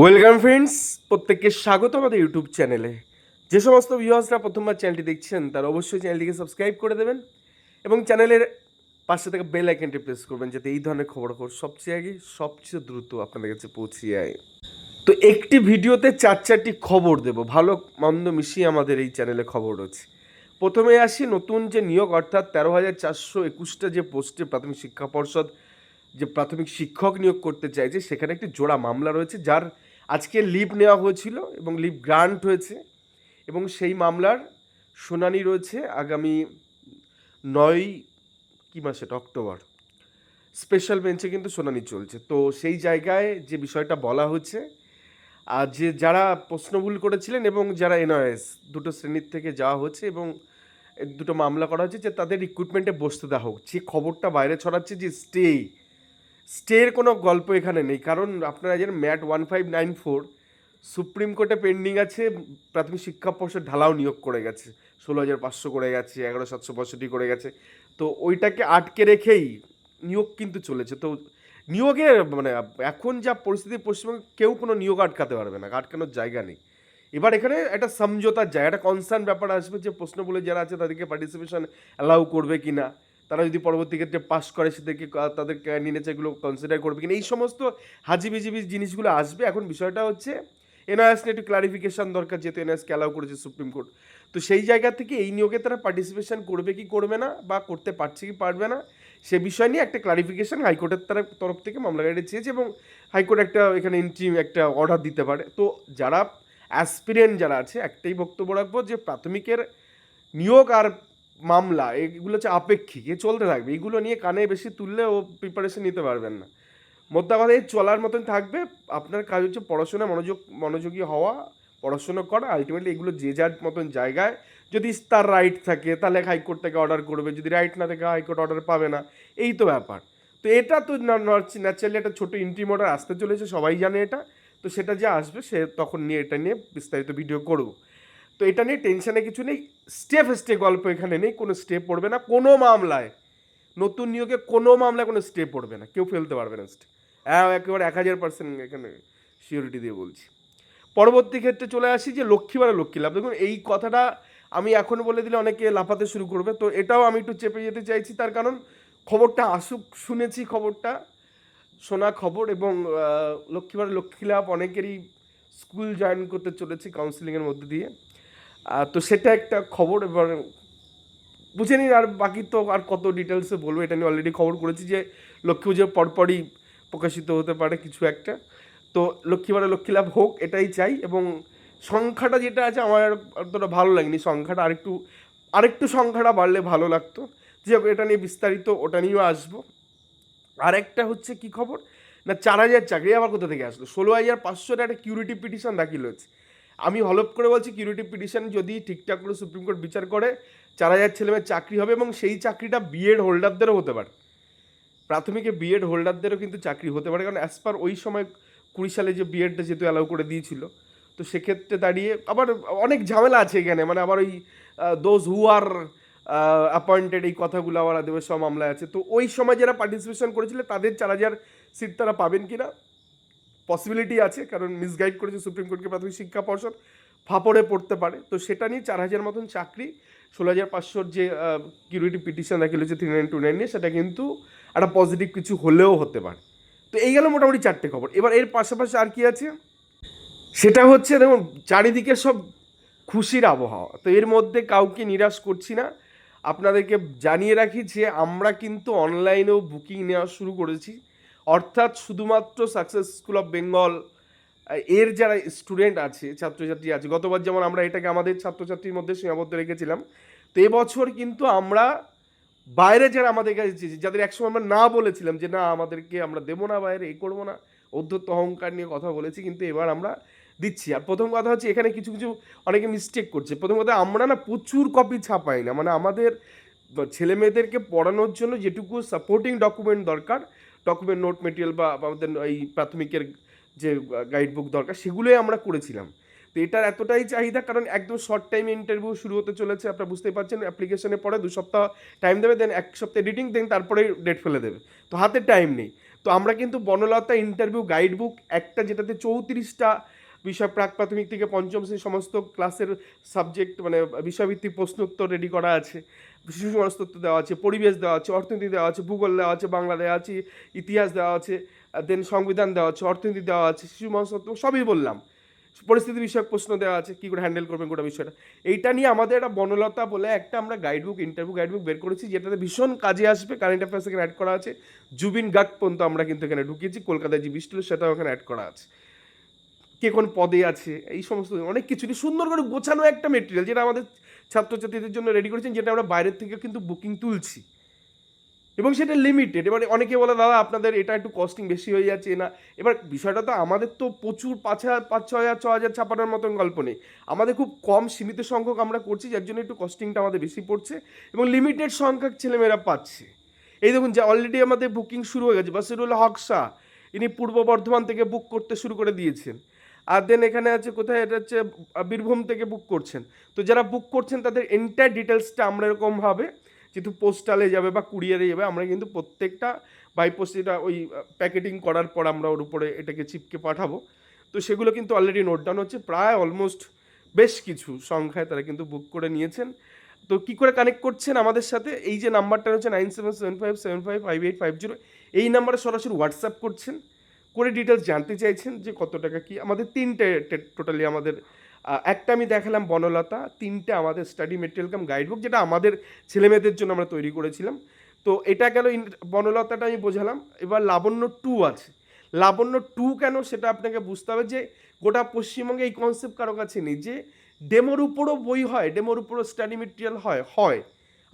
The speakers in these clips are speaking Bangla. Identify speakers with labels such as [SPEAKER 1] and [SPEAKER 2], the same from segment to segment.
[SPEAKER 1] ওয়েলকাম ফ্রেন্ডস, প্রত্যেককে স্বাগত আমাদের ইউটিউব চ্যানেলে। যে সমস্ত ভিউয়ার্সরা প্রথমবার চ্যানেলটি দেখছেন, তারা অবশ্যই চ্যানেলটিকে সাবস্ক্রাইব করে দেবেন এবং চ্যানেলের পাশে থেকে বেল আইকনটি প্রেস করবেন, যাতে এই ধরনের খবরাখবর সবচেয়ে আগে, সবচেয়ে দ্রুত আপনাদের কাছে পৌঁছে যায়। তো একটি ভিডিওতে চার চারটি খবর দেব, ভালো মন্দ মিশিয়ে আমাদের এই চ্যানেলে খবর রয়েছে। প্রথমে আসি নতুন যে নিয়োগ, অর্থাৎ তেরো হাজার চারশো একুশটা যে পোস্টে প্রাথমিক শিক্ষা পর্ষদ যে প্রাথমিক শিক্ষক নিয়োগ করতে চাইছে, সেখানে একটি জোড়া মামলা রয়েছে, যার আজকে লিভ নেওয়া হয়েছিল এবং লিভ গ্রান্ট হয়েছে এবং সেই মামলার শুনানি রয়েছে আগামী নয়, কি মাসে? অক্টোবর। স্পেশাল বেঞ্চে কিন্তু শুনানি চলছে। তো সেই জায়গায় যে বিষয়টা বলা হচ্ছে আর যে যারা প্রশ্নভুল করেছিলেন এবং যারা এনআইএস দুটো শ্রেণির থেকে যাওয়া হচ্ছে এবং দুটো মামলা করা হচ্ছে যে তাদের রিক্রুটমেন্টে বসতে দেওয়া হোক। যে খবরটা বাইরে ছড়াচ্ছে যে স্টে স্টের কোনো গল্প এখানে নেই। কারণ আপনারা জানেন, matter one five nine four supreme কোর্টে পেন্ডিং আছে, প্রাথমিক শিক্ষা পর্ষদ ঢালাও নিয়োগ করে গেছে। ষোলো হাজার পাঁচশো করে গেছে, এগারো সাতশো পঁয়ষট্টি করে গেছে। তো ওইটাকে আটকে রেখেই নিয়োগ কিন্তু চলেছে। তো নিয়োগের মানে এখন যা পরিস্থিতি পশ্চিমবঙ্গে, কেউ কোনো নিয়োগ আটকাতে পারবে না, আটকানোর জায়গা নেই। এবার এখানে একটা সমঝোতার জায়গা, একটা কনসার্ন ব্যাপার আসবে যে প্রশ্ন বলে যারা আছে তাদেরকে পার্টিসিপেশন অ্যালাউ করবে কি না তারা যদি পরবর্তী ক্ষেত্রে পাস করে, সেদেরকে কা- তাদের ক্যান্ডিডেটস এগুলো কনসিডার করবে কিনা, এই সমস্ত হাজিবিজিবি জিনিসগুলো আসবে। এখন বিষয়টা হচ্ছে এনআইএস নিয়ে একটু ক্লারিফিকেশন দরকার, যেহেতু এনআইএসকে অ্যালাউ করেছে সুপ্রিম কোর্ট তো সেই জায়গা থেকে এই নিয়োগে তারা পার্টিসিপেশন করবে কি করবে না, বা করতে পারছে কি পারবে না, সে বিষয় নিয়ে একটা ক্লারিফিকেশন হাইকোর্টের তরফ তরফ থেকে মামলাকারী চেয়েছে এবং হাইকোর্ট একটা, এখানে ইন্ট্রিম একটা অর্ডার দিতে পারে। তো যারা অ্যাসপিরেন্ট যারা আছে, একটাই বক্তব্য রাখব যে প্রাথমিকের নিয়োগ আর মামলা, এগুলো হচ্ছে আপেক্ষিক, এ চলতে থাকবে। এগুলো নিয়ে কানে বেশি তুললে ও প্রিপারেশন নিতে পারবেন না। মোদ্দা কথা এই চলার মতন থাকবে। আপনার কাজ হচ্ছে পড়াশোনা, মনোযোগ, মনোযোগী হওয়া, পড়াশোনা করা আলটিমেটলি এগুলো যে যার মতন জায়গায়। যদি তার রাইট থাকে, তাহলে হাইকোর্ট থেকে অর্ডার করবে। যদি রাইট না থাকে, হাইকোর্ট অর্ডার পাবে না। এই তো ব্যাপার। তো এটা তো ন্যাচারালি একটা ছোটো ইন্ট্রিম অর্ডার আসতে চলেছে, সবাই জানে এটা। তো সেটা যে আসবে, সে তখন নিয়ে, এটা নিয়ে বিস্তারিত ভিডিও করব। তো এটা নিয়ে টেনশনে কিছু নেই। স্টেপ স্টে গল্প এখানে নেই, কোনো স্টেপ পড়বে না। কোনো মামলায়, নতুন নিয়োগে কোনো মামলায় কোনো স্টেপ পড়বে না। কেউ ফেলতে পারবে না স্টে হ্যাঁ একেবারে এক হাজার পার্সেন্ট এখানে সিওরিটি দিয়ে বলছি। পরবর্তী ক্ষেত্রে চলে আসি যে লক্ষ্মী লক্ষ্মীবারে লক্ষ্মী লাভ দেখুন, এই কথাটা আমি এখন বলে দিলে অনেকে লাফাতে শুরু করবে। তো এটাও আমি একটু চেপে যেতে চাইছি। তার কারণ খবরটা আসুক, শুনেছি খবরটা, শোনা খবর এবং লক্ষ্মীবারে লক্ষ্মী লাভ অনেকেরই স্কুল জয়েন করতে চলেছে কাউন্সিলিংয়ের মধ্যে দিয়ে। তো সেটা একটা খবর, এবার বুঝে নিন আর বাকি তো আর কত ডিটেলসে বলব, এটা নিয়ে অলরেডি খবর করেছি যে লক্ষ্মী পুজোর পরপরই প্রকাশিত হতে পারে কিছু একটা। তো লক্ষ্মীবারে লক্ষ্মী লাভ হোক, এটাই চাই এবং সংখ্যাটা যেটা আছে আমার আর অতটা ভালো লাগেনি, সংখ্যাটা আরেকটু আরেকটু সংখ্যাটা বাড়লে ভালো লাগতো। যে এটা নিয়ে বিস্তারিত ওটা নিয়েও আসব। আরেকটা হচ্ছে কি খবর? না, চার হাজার চাকরি আবার কোথা থেকে আসলো? ষোলো হাজার পাঁচশোটা একটা কিউরিটি পিটিশন দাখিল হয়েছে। আমি হলপ করে বলছি কিউরিটি পিটিশন যদি ঠিকঠাক করে সুপ্রিম কোর্ট বিচার করে, চার হাজার ছেলেমেয়ের চাকরি হবে এবং সেই চাকরিটা বিএড হোল্ডারদেরও হতে পারে। প্রাথমিকে বিএড হোল্ডারদেরও কিন্তু চাকরি হতে পারে, কারণ অ্যাজ পার ওই সময় কুড়ি সালে যে বিএডটা যেহেতু অ্যালাউ করে দিয়েছিল, তো সেক্ষেত্রে দাঁড়িয়ে আবার অনেক ঝামেলা আছে এখানে মানে আবার ওই দোজ হু আর অ্যাপয়েন্টেড এই কথাগুলো আবার সব মামলায় আছে। তো ওই সময় যারা পার্টিসিপেশন করেছিল, তাদের চার হাজার সিট তারা পাবেন কি না পসিবিলিটি আছে, কারণ মিসগাইড করেছে সুপ্রিম কোর্টকে প্রাথমিক শিক্ষা পর্ষদ, ফাঁপড়ে পড়তে পারে। তো সেটা নিয়ে চার হাজার মতন চাকরি, ষোলো হাজার পাঁচশোর যে কিউরিটি পিটিশন দাখিল হয়েছে থ্রি নাইন টু নাইন নিয়ে, সেটা কিন্তু একটা পজিটিভ কিছু হলেও হতে পারে। তো এই গেল মোটামুটি চারটে খবর। এবার এর পাশাপাশি আর কি আছে? সেটা হচ্ছে দেখুন, চারিদিকে সব খুশির আবহাওয়া। তো এর মধ্যে কাউকে নিরাশ করছি না। আপনাদেরকে জানিয়ে রাখি যে আমরা কিন্তু অনলাইনেও বুকিং নেওয়া শুরু করেছি। অর্থাৎ শুধুমাত্র সাকসেস স্কুল অফ বেঙ্গল এর যারা স্টুডেন্ট আছে ছাত্রছাত্রী আছে গতবার যেমন আমরা এটাকে আমাদের ছাত্রছাত্রীর মধ্যে সীমাবদ্ধ রেখেছিলাম তো এবছর কিন্তু আমরা বাইরে যারা আমাদের কাছে এসেছে, যাদের একসময় আমরা না বলেছিলাম যে না আমাদেরকে আমরা দেবো না বাইরে এ করব না অধ্যত্ত অহংকার নিয়ে কথা বলেছি কিন্তু এবার আমরা দিচ্ছি। আর প্রথম কথা হচ্ছে এখানে কিছু কিছু অনেকে মিস্টেক করছে। প্রথম কথা আমরা না প্রচুর কপি ছাপাই না। মানে আমাদের ছেলে মেয়েদেরকে পড়ানোর জন্য যেটুকু সাপোর্টিং ডকুমেন্ট দরকার ডকুমেন্ট নোট মেটেরিয়াল বা আমাদের এই প্রাথমিকের যে গাইড বুক দরকার, সেগুলোই আমরা করেছিলাম। তো এটার এতটাই চাহিদা, কারণ একদম শর্ট টাইমে ইন্টারভিউ শুরু হতে চলেছে, আপনারা বুঝতেই পারছেন অ্যাপ্লিকেশনে পরে দু সপ্তাহ টাইম দেবে দেন এক সপ্তাহ এডিটিং দেন তারপরে ডেট ফেলে দেবে। তো হাতে টাইম নেই। তো আমরা কিন্তু বনলতা ইন্টারভিউ গাইড বুক একটা যেটাতে চৌত্রিশটা বিষয় প্রাক প্রাথমিক থেকে পঞ্চম শ্রেণির সমস্ত ক্লাসের সাবজেক্ট মানে বিষয়ভিত্তিক প্রশ্ন উত্তর রেডি করা আছে। শিশু সমাজতত্ত্ব দেওয়া আছে, পরিবেশ দেওয়া আছে, অর্থনীতি দেওয়া আছে, ভূগোল দেওয়া আছে, বাংলা দেওয়া আছে, ইতিহাস দেওয়া আছে দেন সংবিধান দেওয়া আছে, অর্থনীতি দেওয়া আছে, শিশু সমাজতত্ত্ব সবই বললাম। পরিস্থিতি বিষয়ক প্রশ্ন দেওয়া আছে, কী করে হ্যান্ডেল করবেন গোটা বিষয়টা। এইটা নিয়ে আমাদের একটা বনলতা বলে একটা আমরা guide book interview guide book বের করেছি, যেটাতে ভীষণ কাজে আসবে। কারেন্ট অ্যাফেয়ার্স এখানে অ্যাড করা আছে। জুবিন গার্গ পর্যন্ত আমরা কিন্তু এখানে ঢুকিয়েছি, কলকাতায় যে বৃষ্টি সেটাও এখানে অ্যাড করা আছে। কে কোন পদে আছে, এই সমস্ত অনেক কিছু নিয়ে সুন্দর করে গোছানো একটা মেটেরিয়াল যেটা আমাদের ছাত্রছাত্রীদের জন্য রেডি করেছেন, যেটা আমরা বাইরের থেকে কিন্তু বুকিং তুলছি। এবং সেটা লিমিটেড এবার অনেকে বলে, দাদা, আপনাদের এটা একটু কস্টিং বেশি হয়ে যাচ্ছে, না। এবার বিষয়টা তো আমাদের তো প্রচুর পাঁচ হাজার, পাঁচ ছ হাজার ছ হাজার ছাপানোর মতন গল্প নেই। আমাদের খুব কম সীমিত সংখ্যক আমরা করছি, যার জন্য একটু কস্টিংটা আমাদের বেশি পড়ছে এবং লিমিটেড সংখ্যক ছেলেমেয়েরা পাচ্ছে। এই দেখুন, যে অলরেডি আমাদের বুকিং শুরু হয়ে গেছে, বাসিরুল হক শাহ, ইনি পূর্ব বর্ধমান থেকে বুক করতে শুরু করে দিয়েছেন। আর দেন এখানে আছে কোথায়? এটা হচ্ছে বীরভূম থেকে বুক করছেন। তো যারা বুক করছেন, তাদের এন্টায়ার ডিটেলসটা আমরা এরকমভাবে যেহেতু পোস্টালে যাবে বা কুরিয়ারে যাবে, আমরা কিন্তু প্রত্যেকটা বাই পোস্ট এটা ওই প্যাকেটিং করার পর আমরা ওর উপরে এটাকে চিপকে পাঠাবো। তো সেগুলো কিন্তু অলরেডি নোট ডাউন হচ্ছে। প্রায় অলমোস্ট বেশ কিছু সংখ্যায় তারা কিন্তু বুক করে নিয়েছেন। তো কী করে কানেক্ট করছেন আমাদের সাথে? এই যে নাম্বারটা হচ্ছে nine seven seven five seven five five eight five zero এই নাম্বারে সরাসরি হোয়াটসঅ্যাপ করছেন। করে ডিটেলস জানতে চাইছেন যে কত টাকা কি, আমাদের তিনটে টোটালি আমাদের একটা আমি দেখালাম বনলতা, তিনটে আমাদের study material cum guide book যেটা আমাদের ছেলেমেয়েদের জন্য আমরা তৈরি করেছিলাম। তো এটা গেল বনলতাটা আমি বোঝালাম, এবার লাবণ্য টু আছে। লাবণ্য টু কেন সেটা আপনাকে বুঝতে হবে যে, গোটা পশ্চিমবঙ্গে এই কনসেপ্ট কারও কাছে নেই যে, ডেমোর উপরও বই হয়, ডেমোর উপরও স্টাডি মেটেরিয়াল হয় হয়।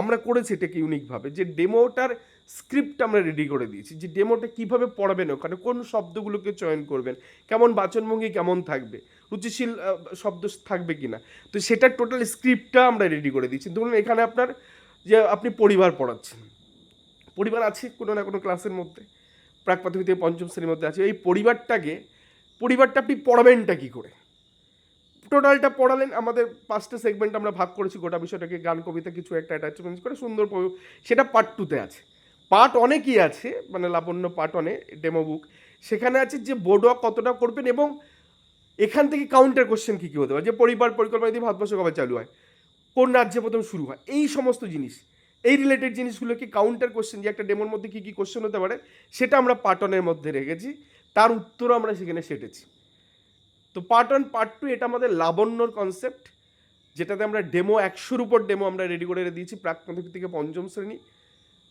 [SPEAKER 1] আমরা করেছি এটাকে ইউনিকভাবে যে ডেমোটার স্ক্রিপ্ট আমরা রেডি করে দিয়েছি। যে ডেমোটা কীভাবে পড়াবেন ওখানে, কোন শব্দগুলোকে চয়ন করবেন, কেমন বাচনভঙ্গি কেমন থাকবে, রুচিশীল শব্দ থাকবে কি না তো সেটার টোটাল স্ক্রিপ্টটা আমরা রেডি করে দিয়েছি। ধরুন এখানে আপনার যে আপনি পরিবার পড়াচ্ছেন। পরিবার আছে কোনো না কোনো ক্লাসের মধ্যে, প্রাক প্রাথমিক থেকে পঞ্চম শ্রেণির মধ্যে আছে। এই পরিবারটাকে, পরিবারটা আপনি পড়াবেনটা কী করে? টোটালটা পড়ালেন, আমাদের পাঁচটা সেগমেন্ট আমরা ভাগ করেছি, গোটা বিষয়টাকে, গান, কবিতা কিছু একটা অ্যাটাচমেন্ট করে সুন্দর সেটা পার্ট টুতে আছে। পার্ট অনেকই আছে মানে লাবণ্য পার্ট অনে ডেমো বুক সেখানে আছে যে বোর্ডওয়ার্ক কতটা করবেন এবং এখান থেকে কাউন্টার কোশ্চেন কী কী হতে পারে? যে পরিবার, পরিকল্পনা দিয়ে ভারতবর্ষ কবে চালু হয়? কোন রাজ্যে প্রথম শুরু হয়? এই সমস্ত জিনিস। এই রিলেটেড জিনিসগুলোকে কাউন্টার কোশ্চেন যে একটা ডেমোর মধ্যে কী কী কোশ্চেন হতে পারে, সেটা আমরা পার্টনের মধ্যে রেখেছি। তার উত্তরও আমরা সেখানে সেটেছি। তো পার্ট ওয়ান পার্ট টু এটা আমাদের লাবণ্যর কনসেপ্ট যেটাতে আমরা ডেমো একশোর উপর ডেমো আমরা রেডি করে দিয়েছি প্রাক প্রাথমিক থেকে পঞ্চম শ্রেণি।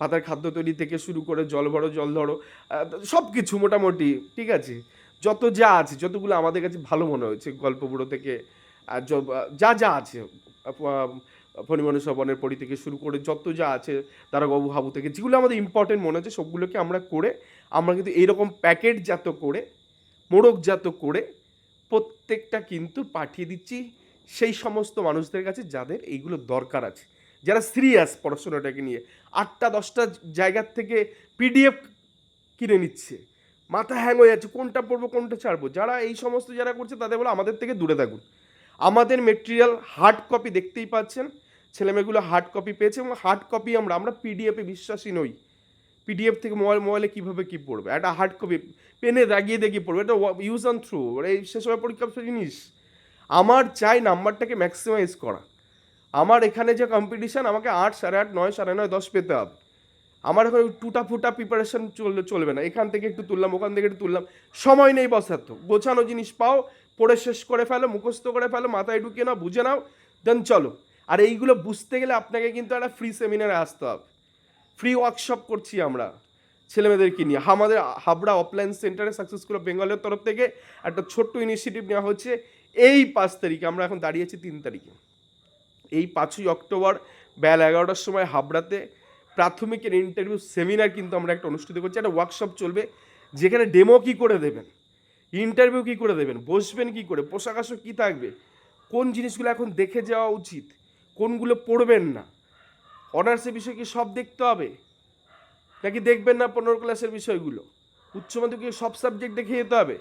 [SPEAKER 1] পাতার খাদ্য তৈরি থেকে শুরু করে জল ভরো, জল ধরো সব কিছু মোটামুটি, ঠিক আছে? যত যা আছে, যতগুলো আমাদের কাছে ভালো মনে হয়েছে, গল্প বুড়ো থেকে আর যা যা আছে ফণিমনু বনের পরি থেকে শুরু করে যত যা আছে দারাবাবু হাবু থেকে, যেগুলো আমাদের ইম্পর্টেন্ট মনে হচ্ছে, সবগুলোকে আমরা করে, আমরা কিন্তু এইরকম প্যাকেটজাত করে মোড়কজাত করে প্রত্যেকটা কিন্তু পাঠিয়ে দিচ্ছি সেই সমস্ত মানুষদের কাছে যাদের এইগুলো দরকার আছে। যারা সিরিয়াস পড়াশোনাটাকে নিয়ে। আটটা, দশটা জায়গার থেকে পিডিএফ কিনে নিচ্ছে। মাথা হ্যাং হয়ে যাচ্ছে, কোনটা পড়ব, কোনটা ছাড়বো? যারা এই সমস্ত যারা করছে, তাদের বলে আমাদের থেকে দূরে থাকুন। আমাদের মেটেরিয়াল হার্ড কপি দেখতেই পাচ্ছেন। ছেলেমেয়েগুলো হার্ড কপি পেয়েছে এবং হার্ড কপি আমরা আমরা পিডিএফে বিশ্বাসী নই। পিডিএফ থেকে মোবাইল মোবাইলে কীভাবে কী পড়বে? একটা হার্ড কপি পেনে দাগিয়ে দেখিয়ে পড়বে। এটা ইউজ অ্যান্ড থ্রু এই শেষ সময় পরীক্ষা জিনিস। আমার চাই নাম্বারটাকে ম্যাক্সিমাইজ করা। আমার এখানে যে কম্পিটিশান আমাকে আট, সাড়ে আট, নয়, সাড়ে নয়, দশ পেতে হবে। আমার এখন টুটা ফুটা প্রিপারেশন চললে চলবে না। এখান থেকে একটু তুললাম, ওখান থেকে একটু তুললাম। সময় নেই বসার তো গোছানো জিনিস পাও, পড়ে শেষ করে ফেলো, মুখস্থ করে ফেলো, মাথায় ঢুকিয়ে নাও, বুঝে নাও দেন চলো। আর এইগুলো বুঝতে গেলে আপনাকে কিন্তু একটা ফ্রি সেমিনারে আসতে হবে। ফ্রি ওয়ার্কশপ করছি আমরা। ছেলেমেয়েদেরকে নিয়ে। আমাদের হাবড়া অফলাইন সেন্টারে সাকসেস স্কুল অফ বেঙ্গলের তরফ থেকে একটা ছোট্ট ইনিশিয়েটিভ নেওয়া হচ্ছে এই পাঁচ তারিখে। আমরা এখন দাঁড়িয়েছি তিন তারিখে। এই পাঁচই অক্টোবর বেলা এগারোটার সময় হাবড়াতে প্রাথমিকের ইন্টারভিউ সেমিনার কিন্তু আমরা একটা অনুষ্ঠিত করছি। একটা ওয়ার্কশপ চলবে। যেখানে ডেমো কী করে দেবেন? ইন্টারভিউ কী করে দেবেন? বসবেন কী করে? পোশাক আশাক কী থাকবে? কোন জিনিসগুলো এখন দেখে যাওয়া উচিত? কোনগুলো পড়বেন না? অনার্সের বিষয় কি সব দেখতে হবে? নাকি দেখবেন না পনেরো ক্লাসের বিষয়গুলো? উচ্চ মাধ্যমিকে সব সাবজেক্ট দেখে যেতে হবে।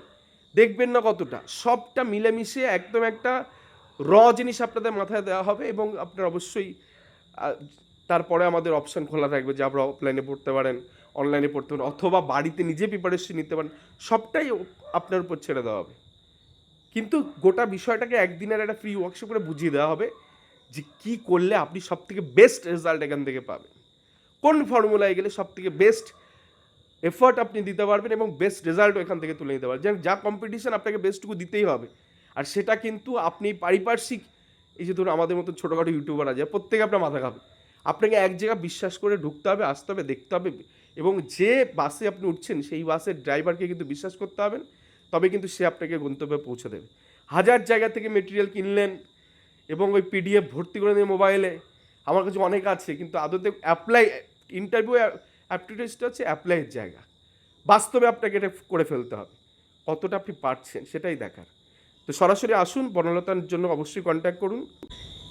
[SPEAKER 1] দেখবেন না কতটা। সবটা মিলেমিশে একদম একটা র জিনিস আপনাদের মাথায় দেওয়া হবে এবং আপনার অবশ্যই তারপরে আমাদের অপশন খোলা থাকবে যে আপনারা অফলাইনে পড়তে পারেন অনলাইনে পড়তে পারেন, অথবা বাড়িতে নিজে প্রিপারেশন নিতে পারেন। সবটাই আপনার উপর ছেড়ে দেওয়া হবে। কিন্তু গোটা বিষয়টাকে একদিনের একটা ফ্রি ওয়ার্কশপ করে বুঝিয়ে দেওয়া হবে যে কী করলে আপনি সব থেকে বেস্ট রেজাল্ট এখান থেকে পাবেন। কোন ফর্মুলায় গেলে সব থেকে বেস্ট এফর্ট আপনি দিতে পারবেন এবং বেস্ট রেজাল্টও এখান থেকে তুলে নিতে পারবেন। যা কম্পিটিশন আপনাকে বেস্টটুকু দিতেই হবে। আর সেটা কিন্তু আপনি পারিপার্শ্বিক, এই যে ধরুন আমাদের মতো ছোটোখাটো ইউটিউবার আছে, প্রত্যেকে আপনার মাথা খাবে। আপনাকে এক জায়গায় বিশ্বাস করে ঢুকতে হবে, আসতে হবে, দেখতে হবে এবং যে বাসে আপনি উঠছেন, সেই বাসের ড্রাইভারকে কিন্তু বিশ্বাস করতে হবেন তবে কিন্তু সে আপনাকে গন্তব্যে পৌঁছে দেবে। হাজার জায়গা থেকে মেটেরিয়াল কিনলেন এবং ওই পিডিএফ ভর্তি করে নিয়ে মোবাইলে আমার কাছে অনেক আছে, কিন্তু আদতে অ্যাপ্লাই ইন্টারভিউ অ্যাপটিটিউডটা হচ্ছে অ্যাপ্লাইয়ের জায়গা। বাস্তবে আপনাকে এটা করে ফেলতে হবে। কতটা আপনি পারছেন সেটাই দেখার। তো সরাসরি আসুন, বনলতার জন্য অবশ্যই কন্ট্যাক্ট করুন।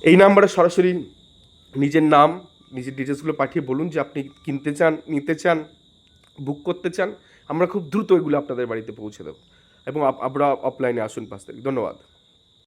[SPEAKER 1] এই নাম্বারে সরাসরি নিজের নাম, নিজের ডিটেলসগুলো পাঠিয়ে বলুন যে আপনি কিনতে চান, নিতে চান বুক করতে চান। আমরা খুব দ্রুত এগুলো আপনাদের বাড়িতে পৌঁছে দেবো। এবং আমরা অফলাইনে আসুন পাঁচ তারিখ। ধন্যবাদ।